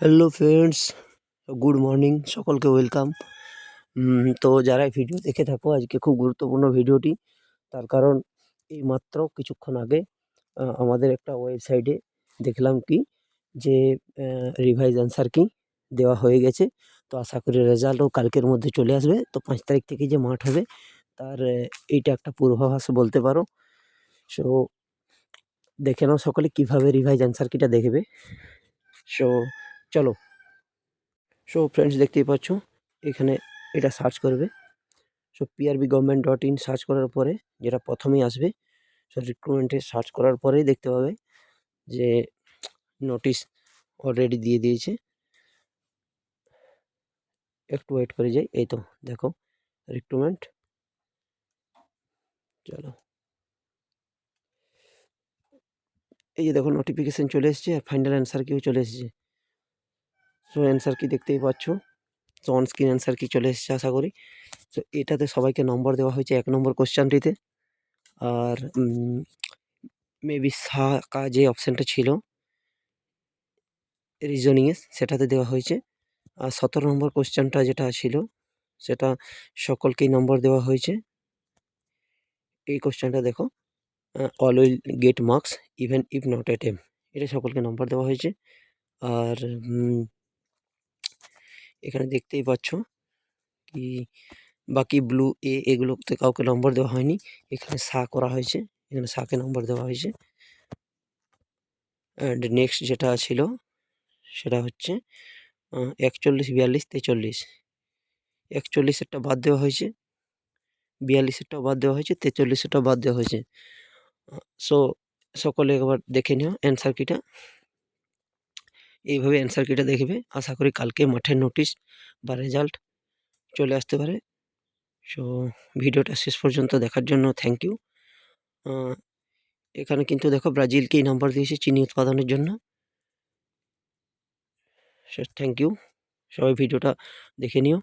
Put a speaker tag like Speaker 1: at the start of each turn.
Speaker 1: Hello friends good morning সকলকে welcome তো যারা এই ভিডিও দেখে থাকো, আজকে খুব গুরুত্বপূর্ণ ভিডিওটি তার কারণ এইমাত্র কিছুক্ষণ আগে আমাদের একটা ওয়েবসাইটে দেখলাম কি, যে রিভাইজ অ্যান্সার কি দেওয়া হয়ে গেছে। তো আশা করি রেজাল্টও কালকের মধ্যে চলে আসবে। তো পাঁচ তারিখ থেকে যে মাঠ হবে, তার এইটা একটা পূর্বাভাস বলতে পারো। সো দেখে নাও সকলে কীভাবে রিভাইজ অ্যান্সার কিটা দেখবে। সো চলো। সো ফ্রেন্ডস দেখতেই পাচ্ছ, এখানে এটা সার্চ করবে। So PRB government dot in search করার পরে, যেটা প্রথমেই আসবে সো রিক্রুটমেন্টে সার্চ করার পরেই দেখতে পাবে যে নোটিশ অলরেডি দিয়ে দিয়েছে। একটু ওয়েট করে যাই, এই তো, দেখো রিক্রুটমেন্ট চলো। এই যে দেখো নোটিফিকেশান চলে এসেছে, আর ফাইনাল অ্যান্সার কিও চলে এসেছে। সো অ্যান্সার কি দেখতেই পাচ্ছ? তো অন স্ক্রিন অ্যান্সার কি চলে এসেছে আশা করি। তো এটাতে সবাইকে নম্বর দেওয়া হয়েছে এক নম্বর কোশ্চানটিতে আর মেবি সা, কা, যে অপশানটা ছিল রিজনিংয়ে সেটাতে দেওয়া হয়েছে। আর সতেরো নম্বর কোশ্চেনটা যেটা ছিল, সেটা সকলকেই নম্বর দেওয়া হয়েছে। এই কোশ্চেনটা দেখো all will get marks even if not M এটা সকলকে নম্বর দেওয়া হয়েছে। আর এখানে দেখতেই পাচ্ছ কি বাকি ব্লু এ এগুলোতে কাউকে নম্বর দেওয়া হয়নি। এখানে সা করা হয়েছে। এখানে সাকে নম্বর দেওয়া হয়েছে। অ্যান্ড নেক্সট যেটা ছিল সেটা হচ্ছে একচল্লিশ, বিয়াল্লিশ, তেচল্লিশ। একচল্লিশেরটা বাদ দেওয়া হয়েছে। বিয়াল্লিশেরটাও বাদ দেওয়া হয়েছে তেচল্লিশেরটাও বাদ দেওয়া হয়েছে। সো সকলে একবার দেখে নিও অ্যান্সার কিটা এইভাবে অ্যান্সার কেটে দেখবে। আশা করি কালকে মাঠের নোটিশ বা রেজাল্ট চলে আসতে পারে। সো ভিডিওটা শেষ পর্যন্ত দেখার জন্য থ্যাংক ইউ এখানে কিন্তু দেখো ব্রাজিলকেই নাম্বার দিয়েছে চিনি উৎপাদনের জন্য। থ্যাংক ইউ সবাই ভিডিওটা দেখে নিও।